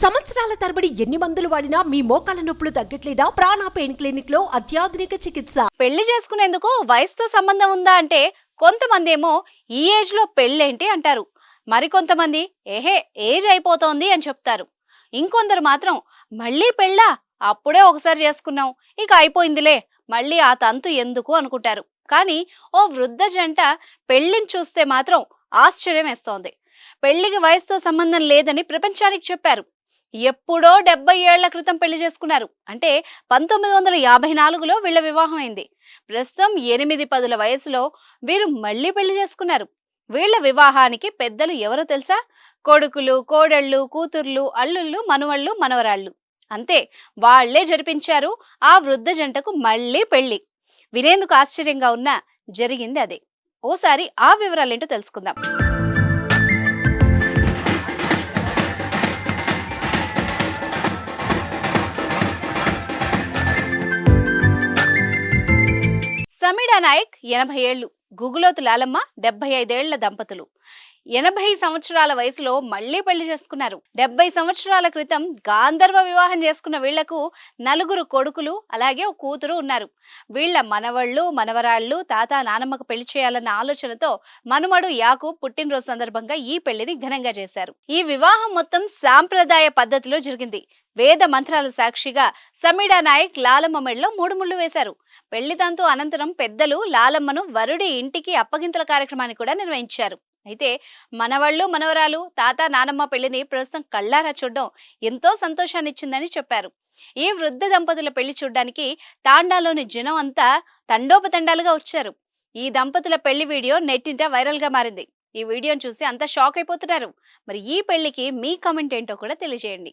సంవత్సరాల తరబడి ఎన్ని మందులు వాడినా మీ మోకాల నొప్పులు తగ్గట్లేదా? ప్రాణ పెయిన్ క్లినిక్లో అత్యాధునిక చికిత్స. పెళ్ళి చేసుకునేందుకు వయసుతో సంబంధం ఉందా అంటే కొంతమంది ఏమో ఈ ఏజ్లో పెళ్ళేంటి అంటారు. మరికొంతమంది ఏహే ఏజ్ అయిపోతోంది అని చెప్తారు. ఇంకొందరు మాత్రం మళ్ళీ పెళ్ళా? అప్పుడే ఒకసారి చేసుకున్నాం ఇక అయిపోయిందిలే. మళ్ళీ ఆ తంతు ఎందుకు? అనుకుంటారు. కానీ ఓ వృద్ధ జంట పెళ్ళిని చూస్తే మాత్రం ఆశ్చర్యం వేస్తోంది. పెళ్ళికి వయసుతో సంబంధం లేదని ప్రపంచానికి చెప్పారు. ఎప్పుడో డెబ్బై ఏళ్ళ క్రితం పెళ్ళి చేసుకున్నారు. అంటే పంతొమ్మిది వందల యాభై నాలుగులో వీళ్ళ వివాహం అయింది ప్రస్తుతం ఎనిమిది పదుల వయసులో వీరు మళ్ళీ పెళ్ళి చేసుకున్నారు. వీళ్ళ వివాహానికి పెద్దలు ఎవరో తెలుసా? కొడుకులు కోడళ్ళు కూతుర్లు అల్లుళ్ళు మనవళ్ళు మనవరాళ్ళు. అంతే వాళ్ళే జరిపించారు ఆ వృద్ధ జంటకు మళ్ళీ పెళ్ళి. వినేందుకు ఆశ్చర్యంగా ఉన్నా జరిగింది అదే. ఓసారి ఆ వివరాలేంటో తెలుసుకుందాం. సమీడా నాయక్ ఎనభై ఏళ్ళు గుగులోతు లాలమ్మ డెబ్బై ఐదేళ్ళ దంపతులు. ఎనభై సంవత్సరాల వయసులో మళ్ళీ పెళ్ళి చేసుకున్నారు. డెబ్బై సంవత్సరాల క్రితం గాంధర్వ వివాహం చేసుకున్న వీళ్ళకు నలుగురు కొడుకులు అలాగే ఒక కూతురు ఉన్నారు. వీళ్ళ మనవళ్ళు మనవరాళ్ళు తాత నానమ్మకు పెళ్ళి చేయాలన్న ఆలోచనతో మనుమడు యాకు పుట్టినరోజు సందర్భంగా ఈ పెళ్ళిని ఘనంగా చేశారు. ఈ వివాహం మొత్తం సాంప్రదాయ పద్ధతిలో జరిగింది. వేద మంత్రాల సాక్షిగా సమీడా నాయక్ లాలమ్మ మెడలో మూడు ముళ్ళు వేశారు. పెళ్ళితంతు అనంతరం పెద్దలు లాలమ్మను వరుడి ఇంటికి అప్పగింతల కార్యక్రమాన్ని కూడా నిర్వహించారు. అయితే మనవళ్ళు మనవరాలు తాత నానమ్మ పెళ్ళిని ప్రస్తుతం కళ్ళారా చూడడం ఎంతో సంతోషాన్ని ఇచ్చిందని చెప్పారు. ఈ వృద్ధ దంపతుల పెళ్ళి చూడ్డానికి తాండాలోని జనం అంతా తండోపతండాలుగా వచ్చారు. ఈ దంపతుల పెళ్ళి వీడియో నెట్టింట వైరల్గా మారింది. ఈ వీడియోను చూసి అంతా షాక్ అయిపోతున్నారు. మరి ఈ పెళ్ళికి మీ కామెంట్ ఏంటో కూడా తెలియజేయండి.